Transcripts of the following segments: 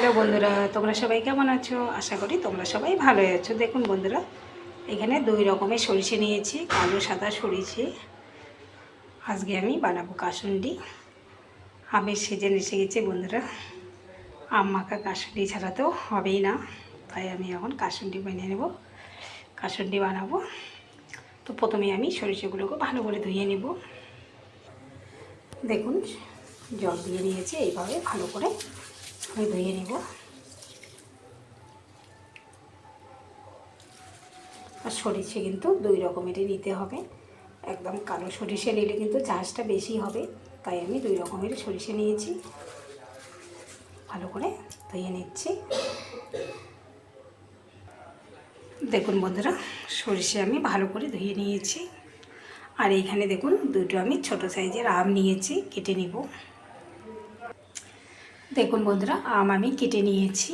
Hello বন্ধুরা, তোমরা সবাই কেমন আছো? আশা করি তোমরা সবাই ভালো আছো। দেখুন বন্ধুরা, এখানে দুই রকমের সরিষে নিয়েছি, কালো, সাদা সরিষে। আজকে আমি বানাবো কাসুন্ডি। আমের সিজন এসে গেছে বন্ধুরা। আম মাখা কাসুন্ডি ছাড়া তো হবেই না, তাই আমি এখন কাসুন্ডি বানিয়ে নেব। কাসুন্ডি বানাবো। তো প্রথমে আমি সরিষেগুলোকে ভালো করে ধুয়ে নেব। দেখুন, জল দিয়ে নিয়েছি, এইভাবে ভালো করে ধুয়ে নেব। আর সরিষে কিন্তু দুই রকমেরই নিতে হবে। একদম কালো সরিষে নিলে কিন্তু ঝাঁসটা বেশি হবে, তাই আমি দুই রকমের সরিষে নিয়েছি। ভালো করে ধুয়ে নিচ্ছি। দেখুন বন্ধুরা, সরিষে আমি ভালো করে ধুয়ে নিয়েছি। আর এইখানে দেখুন, দুটো আমি ছোট সাইজের আম নিয়েছি, কেটে নিব। দেখুন বন্ধুরা, আম আমি কেটে নিয়েছি।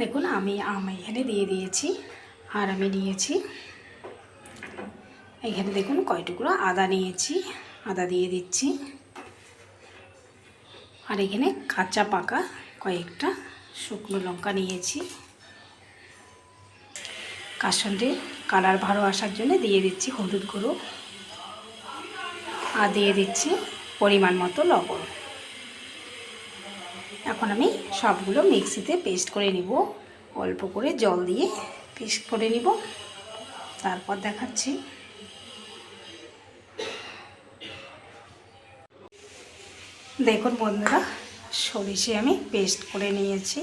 দেখুন, আমি আম এখানে দিয়ে দিয়েছি আর আমি নিয়েছি। এখানে দেখুন কয় টুকরো আদা নিয়েছি, আদা দিয়ে দিচ্ছি। আর এখানে কাঁচা পাকা কয়েকটা শুকনো লঙ্কা নিয়েছি। কাসন্ডির কালার ভালো আসার জন্য দিয়ে দিচ্ছি হলুদ গুঁড়ো। আর দিয়ে দিচ্ছি পরিমাণ মতো লবণ। এখন আমি সবগুলো মিক্সিতে পেস্ট করে নিব। অল্প করে জল দিয়ে পেস্ট করে নিব। তারপর দেখাচ্ছি। দেখুন বন্ধুরা, সরিষে আমি পেস্ট করে নিয়েছি।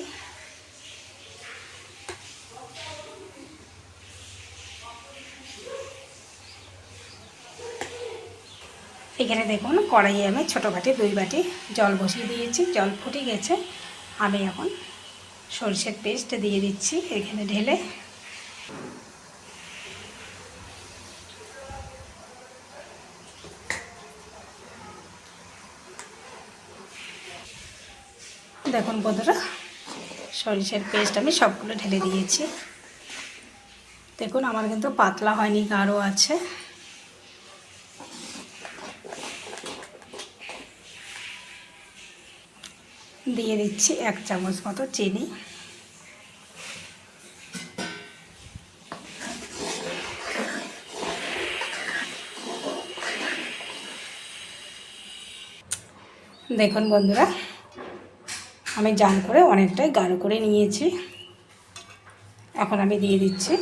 এখানে দেখুন কড়াইয়ে আমি ছোটো বাটি, দুই বাটি জল বসিয়ে দিয়েছি। জল ফুটে গেছে। আমি এখন সরষের পেস্ট দিয়ে দিচ্ছি এখানে ঢেলে। দেখুন বন্ধুরা, সরিষার পেস্ট আমি সবগুলো ঢেলে দিয়েছি। দেখুন, আমার কিন্তু পাতলা হয়নি, গাঢ় আছে। দিয়ে দিচ্ছি এক চামচ মতো চিনি। দেখুন বন্ধুরা, আমি জান করে অনেকটাই গাঢ় করে নিয়েছি। এখন আমি দিয়ে দিচ্ছি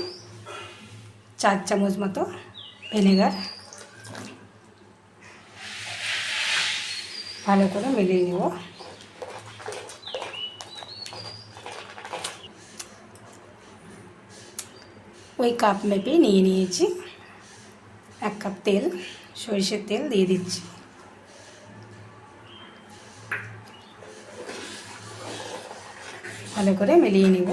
চার চামচ মতো ভিনেগার। ভালো করে মিলিয়ে নেব। ওই কাপ মেপে নিয়ে নিয়েছি। এক কাপ তেল, সরিষের তেল দিয়ে দিচ্ছি। ভালো করে মিলিয়ে নিব।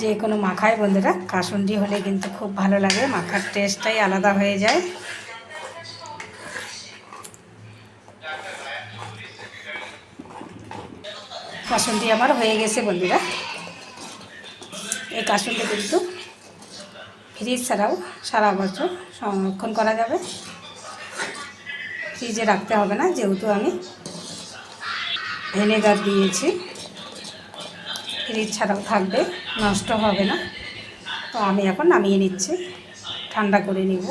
যে কোনো মাখায় বন্ধুরা, কাসুন্ডি হলে কিন্তু খুব ভালো লাগে। মাখার টেস্টটাই আলাদা হয়ে যায়। কাসুন্ডি আমার হয়ে গেছে বন্ধুরা। এই কাসুন্ডি কিন্তু ফ্রিজ ছাড়াও সারা বছর সংরক্ষণ করা যাবে। ফ্রিজে রাখতে হবে না, যেহেতু আমি ভিনেগার দিয়েছি। ফ্রিজ ছাড়াও থাকবে, নষ্ট হবে না। তো আমি এখন নামিয়ে নিচ্ছি, ঠান্ডা করে নিব।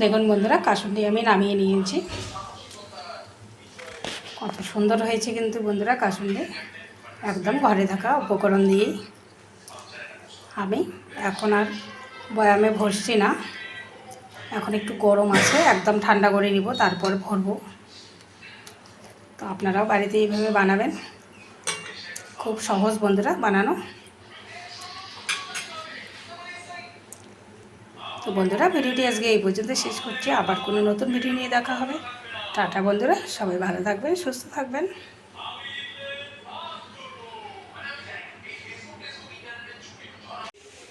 দেখুন বন্ধুরা কাসুন্ডি আমি নামিয়ে নিয়েছি। কত সুন্দর হয়েছে কিন্তু বন্ধুরা কাসুন্ডি একদম ঘরে থাকা উপকরণ দিয়েই। আমি এখন আর বয়ামে ভরছি না। এখন একটু গরম আছে, একদম ঠান্ডা করে নিব, তারপর ভরবো। তো আপনারাও বাড়িতে এইভাবে বানাবেন। খুব সহজ বন্ধুরা বানানো। তো বন্ধুরা, ভিডিওটি আজকে এই পর্যন্ত শেষ করছি। আবার কোনো নতুন ভিডিও নিয়ে দেখা হবে। টাটা বন্ধুরা সবাই ভালো থাকবেন সুস্থ থাকবেন।